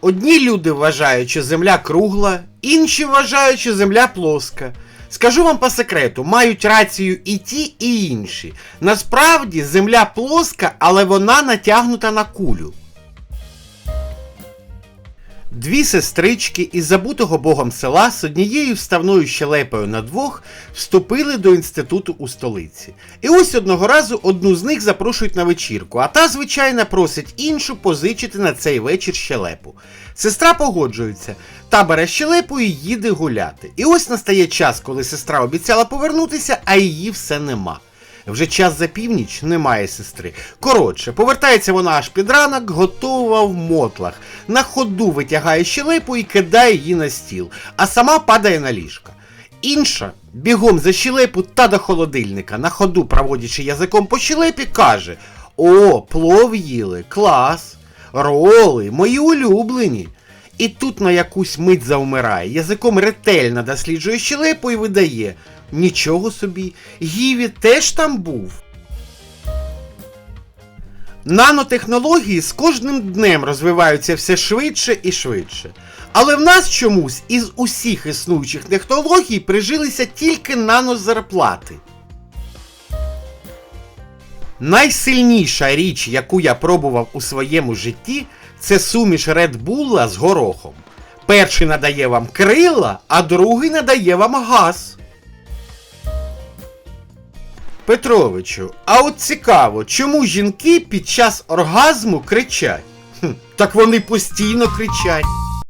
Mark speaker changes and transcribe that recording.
Speaker 1: Одні люди вважають, що земля кругла, інші вважають, що земля плоска. Скажу вам по секрету, мають рацію і ті, і інші. Насправді земля плоска, але вона натягнута на кулю. Дві сестрички із забутого богом села з однією вставною щелепою на двох вступили до інституту у столиці. І ось одного разу одну з них запрошують на вечірку, а та, звичайно, просить іншу позичити на цей вечір щелепу. Сестра погоджується, та бере щелепу і їде гуляти. І ось настає час, коли сестра обіцяла повернутися, а її все нема. Вже час за північ немає сестри. Коротше, повертається вона аж під ранок, готова в мотлах. На ходу витягає щелепу і кидає її на стіл, а сама падає на ліжка. Інша бігом за щелепу та до холодильника, на ходу проводячи язиком по щелепі, каже: О, плов їли, клас! Роли, мої улюблені. І тут на якусь мить завмирає, язиком ретельно досліджує щелепу і видає. Нічого собі, Гіві теж там був. Нанотехнології з кожним днем розвиваються все швидше і швидше. Але в нас чомусь із усіх існуючих технологій прижилися тільки нанозарплати. Найсильніша річ, яку я пробував у своєму житті, це суміш Bull з горохом. Перший надає вам крила, а другий надає вам газ. Петровичу, а от цікаво, чому жінки під час оргазму кричать? Хм, так вони постійно кричать.